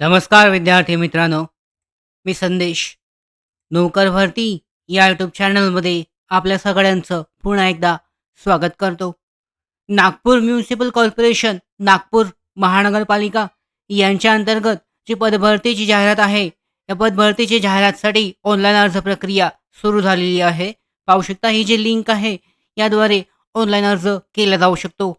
नमस्कार विद्यार्थी मित्रांनो. मी संदेश. नोकर भरती या यूट्यूब चॅनलमध्ये आपल्या सगळ्यांचं पुन्हा एकदा स्वागत करतो. नागपूर म्युन्सिपल कॉर्पोरेशन नागपूर महानगरपालिका यांच्या अंतर्गत जी पदभरतीची जाहिरात आहे या पदभरतीची जाहिरातसाठी ऑनलाईन अर्ज प्रक्रिया सुरू झालेली आहे. पाहू शकता ही जी लिंक आहे याद्वारे ऑनलाईन अर्ज केला जाऊ शकतो.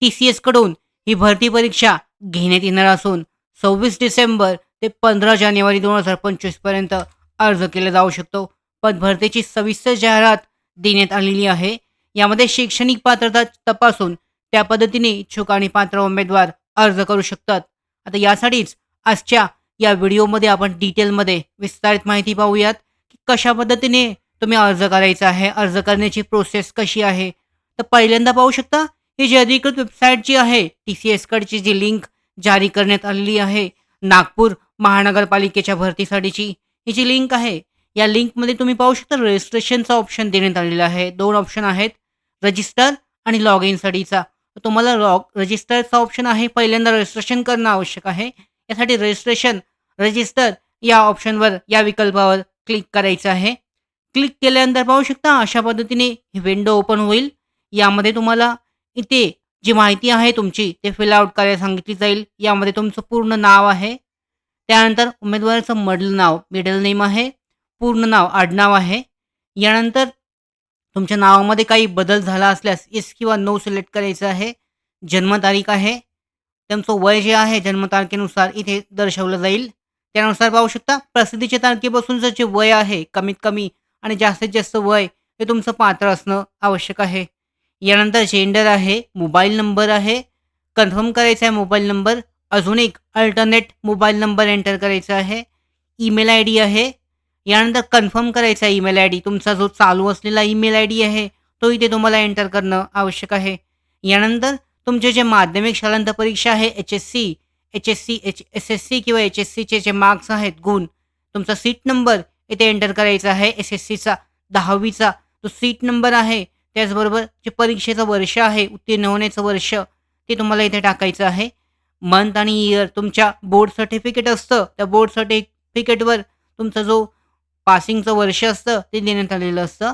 टी सी एसकडून ही भरती परीक्षा घेण्यात येणार असून सव्वीस डिसेंबर ते पंधरा जानेवारी दोन हजार पंचवीसपर्यंत अर्ज केला जाऊ शकतो. पदभरतीची सविस्तर जाहिरात देण्यात आलेली आहे. यामध्ये शैक्षणिक पात्रता तपासून त्या पद्धतीने इच्छुक आणि पात्र उमेदवार अर्ज करू शकतात. आता यासाठीच आजच्या या व्हिडिओमध्ये आपण डिटेलमध्ये विस्तारित माहिती पाहूयात की कशा पद्धतीने तुम्ही अर्ज करायचा आहे अर्ज करण्याची प्रोसेस कशी आहे. तर पहिल्यांदा पाहू शकता ही जी अधिकृत वेबसाईट जी आहे टी सी एसकडची जी लिंक जारी करण्यात आलेली आहे. नागपूर महानगरपालिकेच्या भरतीसाठीची ही जी लिंक आहे. या लिंकमध्ये तुम्ही पाहू शकता रजिस्ट्रेशनचा ऑप्शन देण्यात आलेला आहे. दोन ऑप्शन आहेत. रजिस्टर आणि लॉग इनसाठीचा तुम्हाला लॉग रजिस्टरचा ऑप्शन आहे. पहिल्यांदा रजिस्ट्रेशन करणं आवश्यक आहे. यासाठी रजिस्ट्रेशन रजिस्टर या ऑप्शनवर या विकल्पावर क्लिक करायचं आहे. क्लिक केल्यानंतर पाहू शकता अशा पद्धतीने ही विंडो ओपन होईल. यामध्ये तुम्हाला इथे जी माहिती आहे तुमची ते फिलआउट करायला सांगितली जाईल. यामध्ये तुमचं पूर्ण नाव आहे. त्यानंतर उमेदवाराचं मडल नाव मिडल नेम आहे. पूर्ण नाव आडनाव आहे. यानंतर तुमच्या नावामध्ये काही बदल झाला असल्यास इस किंवा नो सिलेक्ट करायचं आहे. जन्मतारीख आहे. त्यांचं वय जे आहे जन्मतारखेनुसार इथे दर्शवलं जाईल. त्यानुसार पाहू शकता प्रसिद्धीच्या तारखेपासूनचं जे वय आहे कमीत कमी आणि जास्तीत जास्त वय हे तुमचं पात्र असणं आवश्यक आहे. यानंतर जेंडर आहे मोबाईल नंबर आहे. कन्फर्म करायचा आहे मोबाईल नंबर. अजून एक अल्टरनेट मोबाईल नंबर एंटर करायचा आहे. ईमेल आय डी आहे. यानंतर कन्फर्म करायचा आहे ईमेल आय डी. तुमचा जो चालू असलेला ईमेल आय डी आहे तो इथे तुम्हाला एंटर करणं आवश्यक आहे. यानंतर तुमचे जे माध्यमिक शालांत परीक्षा आहे H S C H S C H S S C किंवा एच एस सीचे जे मार्क्स आहेत गुण तुमचा सीट नंबर इथे एंटर करायचा आहे. एस एस सीचा दहावीचा जो सीट नंबर आहे त्याचबरोबर जे परीक्षेचं वर्ष आहे उत्तीर्ण होण्याचं वर्ष ते तुम्हाला इथे टाकायचं आहे. मंथ आणि इयर तुमच्या बोर्ड सर्टिफिकेट असतं त्या बोर्ड सर्टिफिकेटवर तुमचा जो पासिंगचं वर्ष असतं ते देण्यात आलेलं असतं.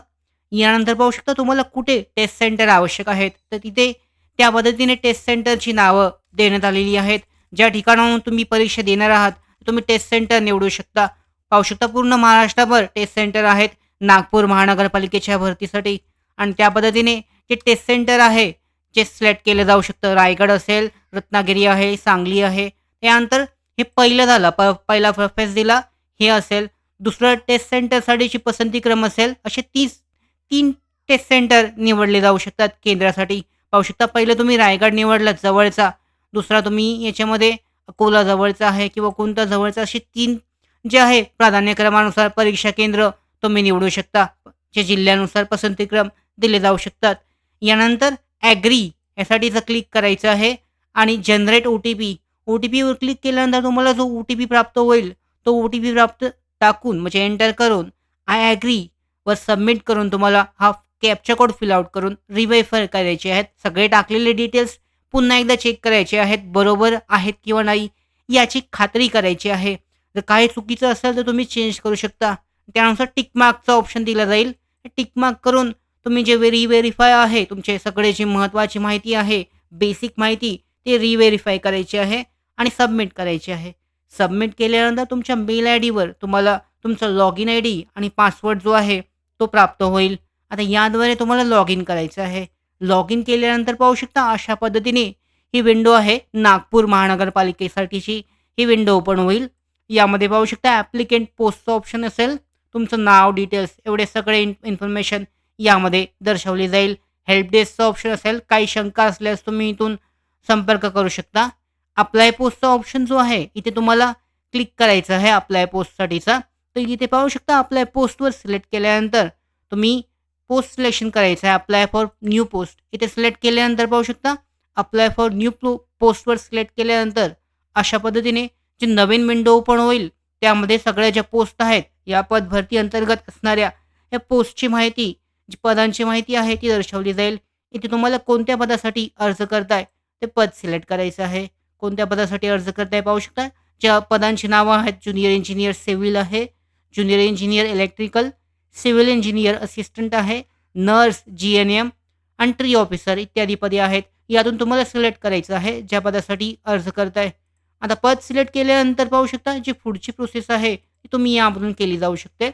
यानंतर पाहू शकता तुम्हाला कुठे टेस्ट सेंटर आवश्यक आहेत. तर तिथे त्या पद्धतीने टेस्ट सेंटरची नावं देण्यात आलेली आहेत. ज्या ठिकाणाहून तुम्ही परीक्षा देणार आहात तुम्ही टेस्ट सेंटर निवडू शकता. पाहू शकता पूर्ण महाराष्ट्रभर टेस्ट सेंटर आहेत. नागपूर महानगरपालिकेच्या भरतीसाठी आणि त्या पद्धतीने जे टेस्ट सेंटर आहे जे सिलेक्ट केलं जाऊ शकतं रायगड असेल रत्नागिरी आहे सांगली आहे त्यानंतर हे पहिलं झालं. प पहिला प्रफेस दिला हे असेल. दुसरं टेस्ट सेंटरसाठीची पसंतीक्रम असेल असे तीस तीन टेस्ट सेंटर निवडले जाऊ शकतात केंद्रासाठी. पाहू शकता पहिलं तुम्ही रायगड निवडला जवळचा दुसरा तुम्ही याच्यामध्ये अकोला जवळचा आहे किंवा कोणता जवळचा असे तीन जे आहे प्राधान्यक्रमानुसार परीक्षा केंद्र तुम्ही निवडू शकता. जे जिल्ह्यानुसार पसंतीक्रम दिले जाऊ शकतात. यानंतर ॲग्री यासाठीचं क्लिक करायचं आहे आणि generate O T P O T पीवर क्लिक केल्यानंतर तुम्हाला जो ओ टी पी प्राप्त होईल तो ओ टी पी प्राप्त टाकून म्हणजे एंटर करून आय ॲग्री वर सबमिट करून तुम्हाला हा कॅपचा कोड फिलआउट करून रिवेफर करायचे आहेत. सगळे टाकलेले डिटेल्स पुन्हा एकदा चेक करायचे आहेत बरोबर आहेत किंवा नाही याची खात्री करायची आहे. जर काही चुकीचं असेल तर तुम्ही चेंज करू शकता. त्यानुसार टिकमार्कचा ऑप्शन दिला जाईल. टिकमार्क करून तुम्ही जे व्हेरी आहे तुमचे सगळे जी महत्त्वाची माहिती आहे बेसिक माहिती ते रिव्हेरीफाय करायची आहे आणि सबमिट करायची आहे. सबमिट केल्यानंतर तुमच्या मेल आय डीवर तुम्हाला तुमचा लॉग इन आय डी आणि पासवर्ड जो आहे तो प्राप्त होईल. आता याद्वारे तुम्हाला लॉग इन करायचं आहे. लॉग इन केल्यानंतर पाहू शकता अशा पद्धतीने ही विंडो आहे नागपूर महानगरपालिकेसाठीची ही विंडो ओपन होईल. यामध्ये पाहू शकता ॲप्लिकेंट पोस्टचं ऑप्शन असेल तुमचं नाव डिटेल्स एवढे सगळे इन इन्फॉर्मेशन यामध्ये दर्शवली जाईल. हेल्प डेस्कचं ऑप्शन असेल काही शंका असल्यास तुम्ही इथून संपर्क करू शकता. अप्लाय पोस्टचा ऑप्शन जो आहे इथे तुम्हाला क्लिक करायचं आहे अप्लाय पोस्टसाठीचा तर इथे पाहू शकता अप्लाय पोस्टवर सिलेक्ट केल्यानंतर तुम्ही पोस्ट सिलेक्शन करायचं आहे अप्लाय फॉर न्यू पोस्ट इथे सिलेक्ट केल्यानंतर पाहू शकता अप्लाय फॉर न्यू पोस्टवर सिलेक्ट केल्यानंतर अशा पद्धतीने जी नवीन विंडो ओपन होईल त्यामध्ये सगळ्या ज्या पोस्ट आहेत या पदभरती अंतर्गत असणाऱ्या या पोस्टची माहिती जी पदांची माहिती आहे ती दर्शवली जाईल. इथे तुम्हाला कोणत्या पदासाठी अर्ज करताय? ते पद सिलेक्ट करायचं आहे. कोणत्या पदासाठी अर्ज करताय पाहू शकता? ज्या पदांची नावं आहेत ज्युनियर इंजिनियर सिव्हिल आहे. Junior engineer electrical civil engineer assistant आहे. नर्स जी एन एम आणि ट्री ऑफिसर इत्यादी पदे आहेत. यातून तुम्हाला सिलेक्ट करायचं आहे ज्या पदासाठी अर्ज करताय. आता पद सिलेक्ट केल्यानंतर पाहू शकता जी पुढची प्रोसेस आहे ती तुम्ही यामधून केली जाऊ शकते.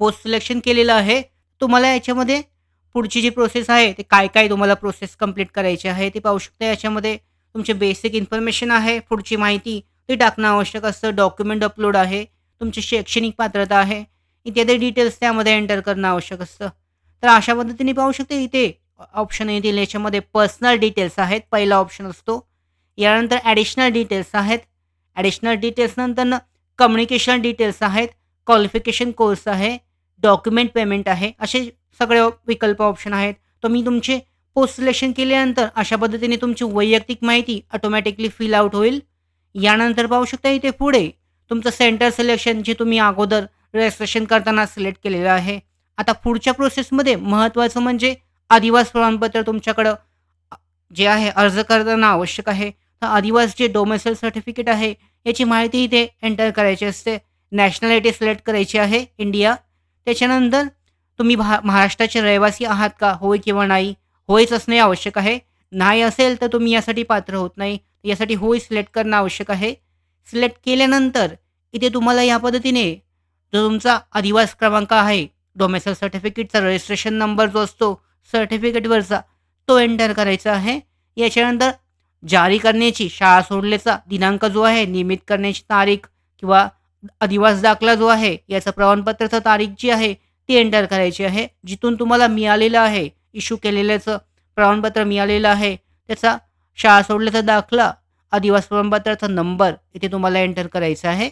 पोस्ट सिलेक्शन केलेलं आहे. तुम्हाला याच्यामध्ये पुढची जी प्रोसेस आहे ते काय काय तुम्हाला प्रोसेस कंप्लीट करायची आहे ते पाहू शकता. याच्यामध्ये तुमचे बेसिक इन्फॉर्मेशन आहे पुढची माहिती ते टाकणं आवश्यक असतं डॉक्युमेंट अपलोड आहे तुमची शैक्षणिक पात्रता आहे इत्यादी डिटेल्स त्यामध्ये एंटर करणं आवश्यक असतं. तर अशा पद्धतीने पाहू शकते इथे ऑप्शन येतील. याच्यामध्ये पर्सनल डिटेल्स आहेत पहिला ऑप्शन असतो. यानंतर ॲडिशनल डिटेल्स आहेत. ॲडिशनल डिटेल्स नंतर कम्युनिकेशन डिटेल्स आहेत. क्वालिफिकेशन कोर्स आहे. डॉक्युमेंट पेमेंट आहे असे सगळे विकल्प ऑप्शन आहेत. तुम्ही तुमचे पोस्ट सिलेक्शन केल्यानंतर अशा पद्धतीने तुमची वैयक्तिक माहिती ऑटोमॅटिकली फिल आउट होईल. यानंतर पाहू शकता इथे पुढे तुमचं सेंटर सिलेक्शन जे तुम्ही अगोदर रजिस्ट्रेशन करताना सिलेक्ट केलेलं आहे. आता पुढच्या प्रोसेसमध्ये महत्त्वाचं म्हणजे आदिवास प्रमाणपत्र तुमच्याकडं जे आहे अर्ज करताना आवश्यक आहे. तर आदिवास जे डोमेसल सर्टिफिकेट आहे याची माहिती इथे एंटर करायची असते. नॅशनॅलिटी सिलेक्ट करायची आहे इंडिया त्याच्यानंतर तुम्ही भा महाराष्ट्राचे रहिवासी आहात का? होय किंवा नाही? होयच असणे आवश्यक आहे. नाही असेल तर तुम्ही यासाठी पात्र होत नाही. यासाठी होय सिलेक्ट करणं आवश्यक आहे. सिलेक्ट केल्यानंतर इथे तुम्हाला या पद्धतीने जो तुमचा अधिवास क्रमांक आहे डोमेसल सर्टिफिकेटचा रजिस्ट्रेशन नंबर जो असतो सर्टिफिकेटवरचा तो एंटर करायचा आहे. याच्यानंतर जारी करण्याची शाळा सोडल्याचा दिनांक जो आहे नियमित करण्याची तारीख किंवा अधिवास दाखला जो आहे याचं प्रमाणपत्राचं तारीख जी आहे ती एंटर करायची आहे. जिथून तुम्हाला मिळालेलं आहे इश्यू केलेल्याचं प्रमाणपत्र मिळालेलं आहे त्याचा शाळा सोडल्याचा दाखला अधिवास प्रमाणपत्राचा नंबर इथे तुम्हाला एंटर करायचा आहे.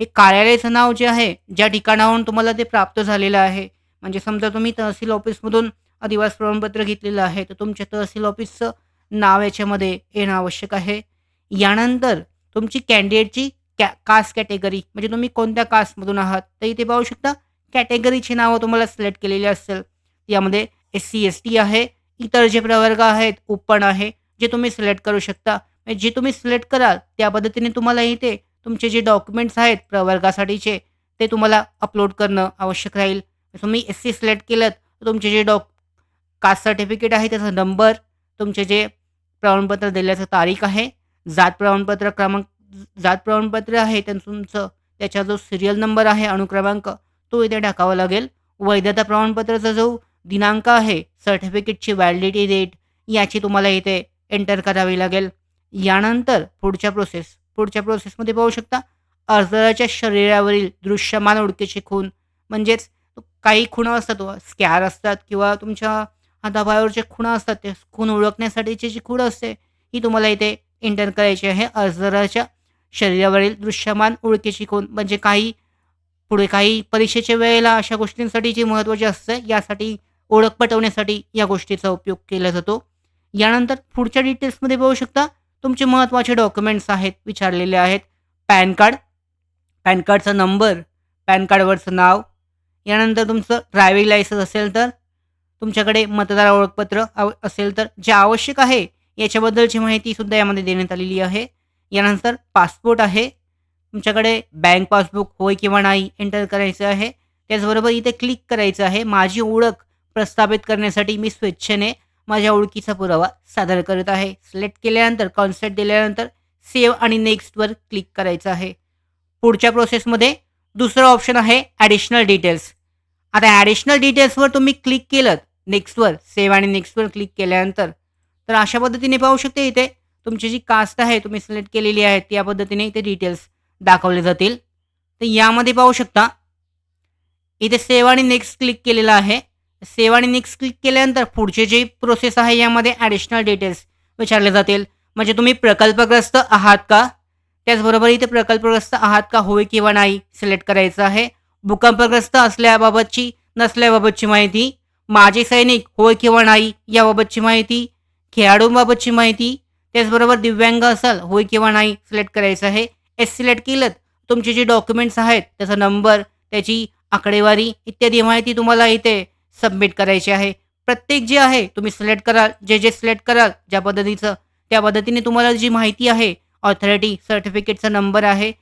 हे कार्यालयाचं नाव जे आहे ज्या ठिकाणाहून तुम्हाला ते प्राप्त झालेलं आहे म्हणजे समजा तुम्ही तहसील ऑफिसमधून अधिवास प्रमाणपत्र घेतलेलं आहे तर तुमच्या तहसील ऑफिसचं नाव याच्यामध्ये येणं आवश्यक आहे. यानंतर तुमची कॅन्डिडेटची कॅ कास्ट कॅटेगरी म्हणजे तुम्ही कोणत्या कास्टमधून आहात? तर इथे पाहू शकता कॅटेगरीची नावं तुम्हाला सिलेक्ट केलेली असेल यामध्ये एस सी एस टी आहे इतर जे प्रवर्ग आहेत ओपन आहे जे तुम्ही सिलेक्ट करू शकता. म्हणजे जे तुम्ही सिलेक्ट कराल त्या पद्धतीने तुम्हाला इथे तुमचे जे डॉक्युमेंट्स आहेत प्रवर्गासाठीचे ते तुम्हाला अपलोड करणं आवश्यक राहील. तुम्ही एस सी सिलेक्ट केलं तर तुमचे जे डॉक कास्ट सर्टिफिकेट आहे त्याचा नंबर तुमचे जे प्रमाणपत्र दिल्याचं तारीख आहे जात प्रमाणपत्र क्रमांक जात प्रमाणपत्र आहे त्या तुमचं त्याचा जो सिरियल नंबर आहे अणुक्रमांक तो इथे टाकावा लागेल. वैधता प्रमाणपत्राचा जो दिनांक आहे सर्टिफिकेटची व्हॅलिडिटी डेट याची तुम्हाला इथे एंटर करावी लागेल. यानंतर पुढच्या प्रोसेस पुढच्या प्रोसेसमध्ये पाहू शकता अर्जदाराच्या शरीरावरील दृश्यमान ओळखीचे खूण म्हणजेच काही खुणं असतात स्कॅर असतात किंवा तुमच्या हातापायावरचे खुणं असतात ते खून ओळखण्यासाठीची जी खूण असते ही तुम्हाला इथे एंटर करायची आहे. अर्जदाराच्या शरीरावरील दृश्यमान ओळखीची शिकून म्हणजे काही पुढे काही परीक्षेच्या वेळेला अशा गोष्टींसाठी जे महत्त्वाची असतं यासाठी ओळख पटवण्यासाठी या गोष्टीचा उपयोग केला जातो. यानंतर पुढच्या डिटेल्समध्ये पाहू शकता तुमचे महत्त्वाचे डॉक्युमेंट्स आहेत विचारलेले आहेत. पॅन कार्ड पॅन कार्डचा नंबर पॅन कार्डवरचं नाव. यानंतर तुमचं ड्रायव्हिंग लायसन्स असेल तर तुमच्याकडे मतदार ओळखपत्र असेल तर जे आवश्यक आहे याच्याबद्दलची माहितीसुद्धा यामध्ये देण्यात आलेली आहे. यानंतर पासपोर्ट आहे. तुमच्याकडे बँक पासबुक होय किंवा नाही एंटर करायचं आहे. त्याचबरोबर इथे क्लिक करायचं आहे. माझी ओळख प्रस्थापित करण्यासाठी मी स्वेच्छेने माझ्या ओळखीचा पुरावा सादर करत आहे. सिलेक्ट केल्यानंतर कॉन्सेप्ट दिल्यानंतर सेव्ह आणि नेक्स्टवर क्लिक करायचं आहे. पुढच्या प्रोसेसमध्ये दुसरं ऑप्शन आहे ॲडिशनल डिटेल्स आता ॲडिशनल डिटेल्सवर तुम्ही क्लिक केलं नेक्स्टवर सेव्ह आणि नेक्स्टवर क्लिक केल्यानंतर तर अशा पद्धतीने पाहू शकते इथे तुमची जी कास्ट आहे तुम्ही सिलेक्ट केलेली आहे त्या पद्धतीने इथे डिटेल्स दाखवले जातील. तर यामध्ये पाहू शकता इथे सेव्ह आणि नेक्स्ट क्लिक केलेलं आहे. सेव्ह आणि नेक्स्ट क्लिक केल्यानंतर पुढचे जे प्रोसेस आहे यामध्ये ॲडिशनल डिटेल्स विचारले जातील. म्हणजे तुम्ही प्रकल्पग्रस्त आहात का? त्याचबरोबर इथे प्रकल्पग्रस्त आहात का होय किंवा नाही सिलेक्ट करायचं आहे. भूकंपग्रस्त असल्याबाबतची नसल्याबाबतची माहिती. माजी सैनिक होय किंवा नाही याबाबतची माहिती. खेळाडूंबाबतची माहिती. त्याचबरोबर दिव्यांग असाल होय किंवा नाही सिलेक्ट करायचं आहे. एस सिलेक्ट केलं तुमचे जे डॉक्युमेंट्स आहेत त्याचा नंबर त्याची आकडेवारी इत्यादी माहिती तुम्हाला इथे सबमिट करायची आहे. प्रत्येक जे आहे तुम्ही सिलेक्ट कराल जे जे सिलेक्ट कराल ज्या पद्धतीचं त्या पद्धतीने तुम्हाला जी माहिती आहे ऑथॉरिटी सर्टिफिकेटचा नंबर आहे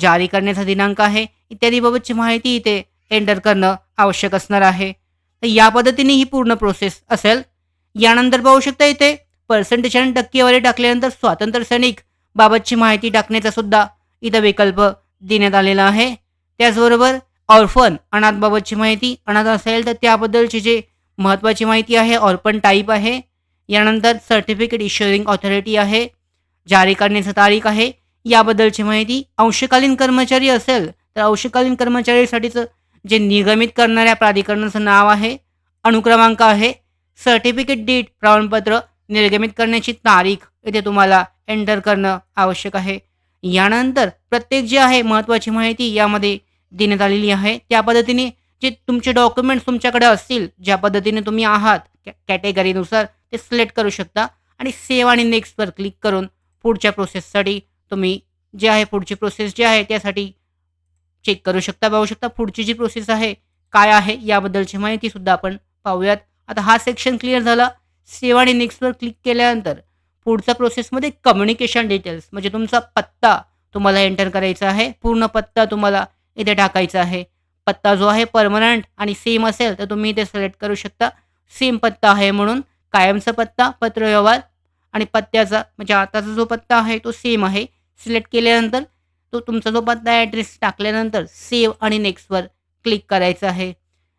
जारी करण्याचा दिनांक आहे इत्यादीबाबतची माहिती इथे एंटर करणं आवश्यक असणार आहे. तर या पद्धतीने ही पूर्ण प्रोसेस असेल. यानंतर पाहू शकता इथे पर्सेंटेज आणि टक्केवारी टाकल्यानंतर स्वातंत्र्य सैनिक बाबतची माहिती टाकण्याचा सुद्धा इथं विकल्प देण्यात आलेला आहे. त्याचबरोबर ऑर्फन अनाथबाबतची माहिती अनाथ असेल तर त्याबद्दलची जे महत्त्वाची माहिती आहे ऑर्फन टाईप आहे. यानंतर सर्टिफिकेट इश्युरिंग ऑथॉरिटी आहे. जारी करण्याची तारीख आहे. याबद्दलची माहिती अंशकालीन कर्मचारी असेल तर अंशकालीन कर्मचारीसाठीचं जे निगमित करणाऱ्या प्राधिकरणाचं नाव आहे अनुक्रमांक आहे सर्टिफिकेट डेट प्रमाणपत्र निर्गमित करण्याची तारीख इथे तुम्हाला एंटर करणं आवश्यक आहे. यानंतर प्रत्येक जे आहे महत्त्वाची माहिती यामध्ये देण्यात आलेली आहे. त्या पद्धतीने जे तुमचे डॉक्युमेंट्स तुमच्याकडे असतील ज्या पद्धतीने तुम्ही आहात कॅ कॅटेगरीनुसार ते सिलेक्ट करू शकता आणि सेव्ह आणि नेक्स्टवर क्लिक करून पुढच्या प्रोसेससाठी तुम्ही जे आहे पुढची प्रोसेस जी आहे त्यासाठी चेक करू शकता पाहू शकता पुढची जी प्रोसेस आहे काय आहे याबद्दलची माहितीसुद्धा आपण पाहूयात. आता हा सेक्शन क्लिअर झाला. सेव्ह आणि नेक्स्टवर क्लिक केल्यानंतर पुढच्या प्रोसेसमध्ये कम्युनिकेशन डिटेल्स म्हणजे तुमचा पत्ता तुम्हाला एंटर करायचा आहे. पूर्ण पत्ता तुम्हाला इथे टाकायचा आहे. पत्ता जो आहे परमनंट आणि सेम असेल तर तुम्ही इथे सिलेक्ट करू शकता. सेम पत्ता आहे म्हणून कायमचा पत्ता पत्रव्यवहार आणि पत्त्याचा म्हणजे आताचा जो पत्ता आहे तो सेम आहे. सिलेक्ट केल्यानंतर तो तुमचा जो पत्ता ॲड्रेस टाकल्यानंतर सेव्ह आणि नेक्स्टवर क्लिक करायचं आहे.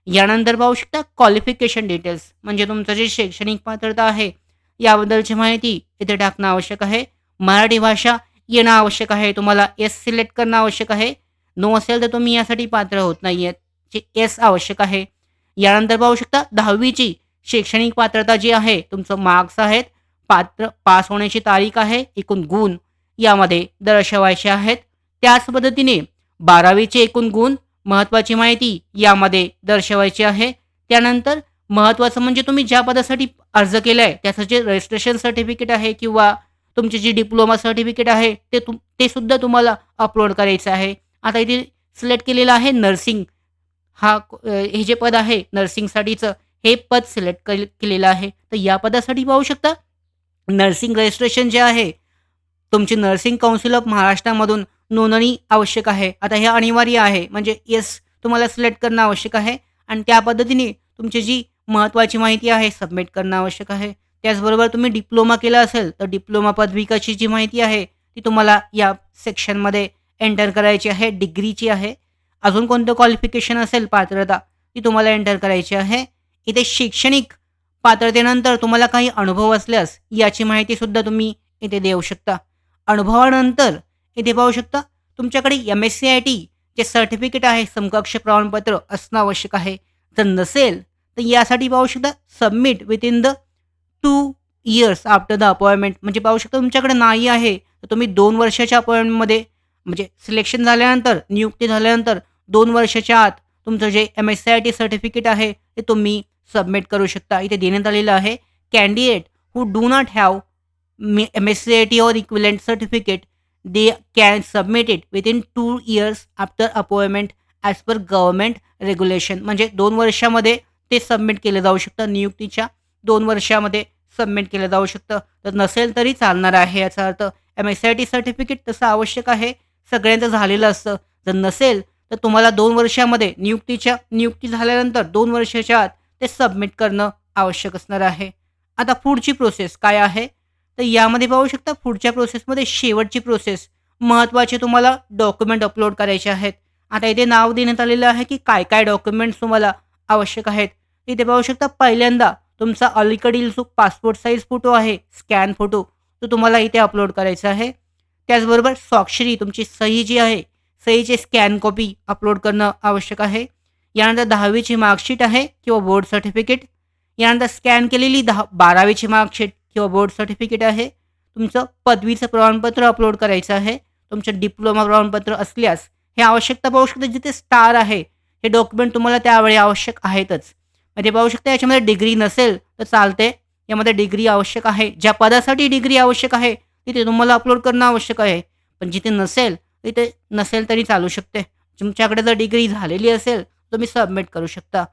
यानंतर पाहू शकता क्वालिफिकेशन डिटेल्स म्हणजे तुमचं जे शैक्षणिक पात्रता आहे याबद्दलची माहिती इथे टाकणं आवश्यक आहे. मराठी भाषा येणं आवश्यक आहे. तुम्हाला एस सिलेक्ट करणं आवश्यक आहे. नो असेल तर तुम्ही यासाठी पात्र होत नाही आहेत जे एस आवश्यक आहे. यानंतर पाहू शकता दहावीची शैक्षणिक पात्रता जी आहे तुमचं मार्क्स आहेत. पात्र पास होण्याची तारीख आहे एकूण गुण यामध्ये दर्शवायचे आहेत. त्याच पद्धतीने बारावीचे एकूण गुण महत्त्वाची माहिती यामध्ये दर्शवायची आहे. त्यानंतर महत्त्वाचं म्हणजे तुम्ही ज्या पदासाठी अर्ज केला आहे त्याचं जे रजिस्ट्रेशन सर्टिफिकेट आहे किंवा तुमची जी डिप्लोमा सर्टिफिकेट आहे ते तुम ते सुद्धा तुम्हाला अपलोड करायचं आहे. आता इथे सिलेक्ट केलेलं आहे नर्सिंग हा हे जे पद आहे नर्सिंगसाठीचं हे पद सिलेक्ट केलेलं आहे. तर या पदासाठी पाहू शकता नर्सिंग रजिस्ट्रेशन जे आहे तुमची नर्सिंग काउन्सिल ऑफ महाराष्ट्रामधून नोंदणी आवश्यक आहे. आता हे अनिवार्य आहे. म्हणजे येस तुम्हाला सिलेक्ट करणं आवश्यक आहे. आणि त्या पद्धतीने तुमची जी महत्त्वाची माहिती आहे सबमिट करणं आवश्यक आहे. त्याचबरोबर तुम्ही डिप्लोमा केला असेल तर डिप्लोमा पदविकाची जी माहिती आहे ती तुम्हाला या सेक्शनमध्ये एंटर करायची आहे. डिग्रीची आहे. अजून कोणतं क्वालिफिकेशन असेल पात्रता ती तुम्हाला एंटर करायची आहे. इथे शैक्षणिक पात्रतेनंतर तुम्हाला काही अनुभव असल्यास याची माहितीसुद्धा तुम्ही इथे देऊ शकता. अनुभवानंतर इथे पाहू शकता तुमच्याकडे M S C I T जे सर्टिफिकेट आहे समकक्ष प्रमाणपत्र असणं आवश्यक आहे. जर नसेल तर यासाठी पाहू शकता submit within the two years after the appointment म्हणजे पाहू शकता तुमच्याकडे नाही आहे तर तुम्ही दोन वर्षाच्या अपॉइंटमेंटमध्ये म्हणजे सिलेक्शन झाल्यानंतर नियुक्ती झाल्यानंतर दोन वर्षाच्या आत तुमचं जे M S C I T certificate आहे ते तुम्ही सबमिट करू शकता. इथे देण्यात आलेलं आहे candidate who do not have M S C I T or equivalent certificate they can submit it within two years after appointment as per government regulation म्हणजे दोन वर्षामध्ये ते सबमिट केलं जाऊ शकतं नियुक्तीच्या. दोन वर्षामध्ये सबमिट केलं जाऊ शकतं. तर नसेल तरी चालणार आहे याचा अर्थ M S I T certificate तसं आवश्यक आहे. सगळ्यांचं झालेलं असतं. जर नसेल तर तुम्हाला दोन वर्षामध्ये नियुक्तीच्या नियुक्ती झाल्यानंतर दोन वर्षाच्या आत ते सबमिट करणं आवश्यक असणार आहे. आता पुढची प्रोसेस काय आहे? तर यामध्ये पाहू शकता पुढच्या प्रोसेसमध्ये शेवटची प्रोसेस महत्त्वाचे तुम्हाला डॉक्युमेंट अपलोड करायचे आहेत. आता इथे नाव देण्यात आलेलं आहे की काय काय डॉक्युमेंट्स तुम्हाला आवश्यक आहेत. इथे पाहू शकता पहिल्यांदा तुमचा अलीकडील जो पासपोर्ट साईज फोटो आहे स्कॅन फोटो तो तुम्हाला इथे अपलोड करायचा आहे. त्याचबरोबर स्वाक्षरी तुमची सही जी आहे सहीचे स्कॅन कॉपी अपलोड करणं आवश्यक आहे. यानंतर दहावीची मार्कशीट आहे किंवा बोर्ड सर्टिफिकेट यानंतर स्कॅन केलेली दहा बारावीची मार्कशीट किंवा बोर्ड सर्टिफिकेट आहे तुमचं पदवीचं प्रमाणपत्र अपलोड करायचं आहे तुमचं डिप्लोमा प्रमाणपत्र असल्यास हे आवश्यकता पाहू शकता जिथे स्टार आहे हे डॉक्युमेंट तुम्हाला त्यावेळी आवश्यक आहेतच. म्हणजे पाहू शकता याच्यामध्ये डिग्री नसेल तर चालते यामध्ये डिग्री आवश्यक आहे ज्या पदासाठी डिग्री आवश्यक आहे तिथे तुम्हाला अपलोड करणं आवश्यक आहे. पण जिथे नसेल तिथे नसेल तरी चालू शकते. तुमच्याकडे जर डिग्री झालेली असेल तुम्ही सबमिट करू शकता.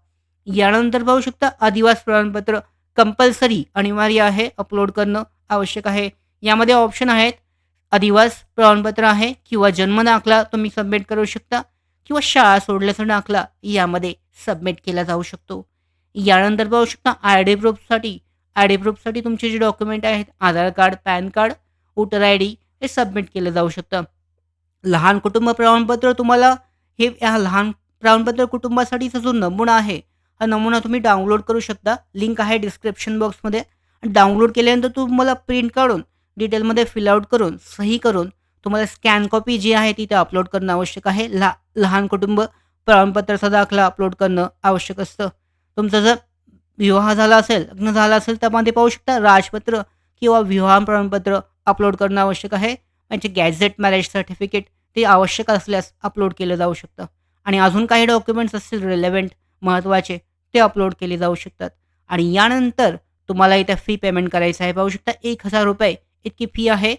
यानंतर पाहू शकता आदिवास प्रमाणपत्र कंपल्सरी अनिवार्य आहे अपलोड करणं आवश्यक आहे. यामध्ये ऑप्शन आहेत अधिवास प्रमाणपत्र आहे किंवा जन्म दाखला तुम्ही सबमिट करू शकता किंवा शाळा सोडल्याचा दाखला यामध्ये सबमिट केला जाऊ शकतो. यानंतर पाहू शकता आय डी प्रूफसाठी आय डी प्रूफसाठी तुमचे जे डॉक्युमेंट आहेत Aadhaar card PAN card voter I D हे सबमिट केलं जाऊ शकतं. लहान कुटुंब प्रमाणपत्र तुम्हाला हे लहान प्रमाणपत्र कुटुंबासाठीचा जो नमुना आहे हा नमुना तुम्ही डाउनलोड करू शकता. लिंक आहे डिस्क्रिप्शन बॉक्समध्ये डाउनलोड केल्यानंतर तुम्हाला प्रिंट काढून डिटेलमध्ये फिलआउट करून सही करून तुम्हाला स्कॅन कॉपी जी आहे ती ते अपलोड करणं आवश्यक आहे. ला लहान कुटुंब प्रमाणपत्राचा दाखला अपलोड करणं आवश्यक असतं. तुमचं जर विवाह झाला असेल लग्न झालं असेल त्यामध्ये पाहू शकता राजपत्र किंवा विवाह प्रमाणपत्र अपलोड करणं आवश्यक आहे. म्हणजे गॅझेट मॅरेज सर्टिफिकेट ते आवश्यक असल्यास अपलोड केलं जाऊ शकतं. आणि अजून काही डॉक्युमेंट्स असतील रिलेव्हंट महत्त्वाचे ते अपलोड केले जाऊ शकतात. आणि यानंतर तुम्हाला इथे फी पेमेंट करायचं आहे. पाहू शकता एक हजार रुपये इतकी फी आहे.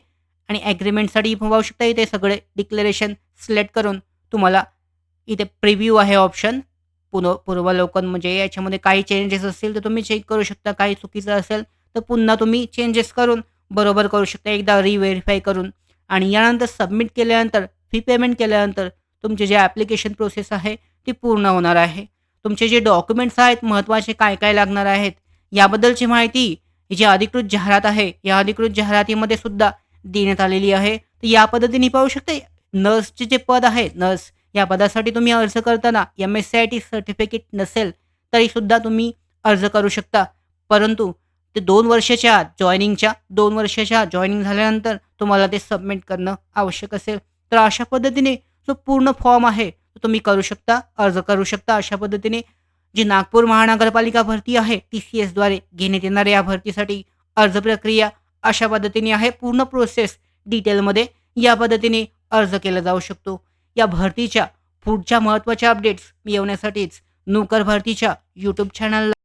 आणि ॲग्रीमेंटसाठी पाहू शकता इथे सगळे डिक्लेरेशन सिलेक्ट करून तुम्हाला इथे प्रिव्ह्यू आहे ऑप्शन पुन पूर्वावलोकन म्हणजे याच्यामध्ये काही चेंजेस असतील तर तुम्ही चेक करू शकता. काही चुकीचं असेल तर पुन्हा तुम्ही चेंजेस करून बरोबर करू शकता. एकदा रिव्हेरीफाय करून. आणि यानंतर सबमिट केल्यानंतर फी पेमेंट केल्यानंतर तुमचे जे ॲप्लिकेशन प्रोसेस आहे ती पूर्ण होणार आहे. तुमचे जे डॉक्युमेंट्स आहेत महत्त्वाचे काय काय लागणार आहेत याबद्दलची माहिती ही जी अधिकृत जाहिरात आहे या अधिकृत जाहिरातीमध्ये सुद्धा देण्यात आलेली आहे. तर या पद्धतीने पाहू शकते नर्सचे जे पद आहे नर्स या पदासाठी तुम्ही अर्ज करताना M S C I T certificate नसेल तरीसुद्धा तुम्ही अर्ज करू शकता. परंतु ते दोन वर्षाच्या आत जॉईनिंगच्या दोन वर्षाच्या जॉईनिंग झाल्यानंतर तुम्हाला ते सबमिट करणं आवश्यक असेल. तर अशा पद्धतीने जो पूर्ण फॉर्म आहे तुम्ही करू शकता अर्ज करू शकता अशा पद्धतीने. जी नागपूर महानगरपालिका भरती आहे टी सी एसद्वारे घेण्यात येणाऱ्या या भरतीसाठी अर्ज प्रक्रिया अशा पद्धतीने आहे. पूर्ण प्रोसेस डिटेलमध्ये या पद्धतीने अर्ज केला जाऊ शकतो. या भरतीच्या पुढच्या महत्त्वाच्या अपडेट्स मिळवण्यासाठीच नोकर भरतीच्या यूट्यूब चॅनलला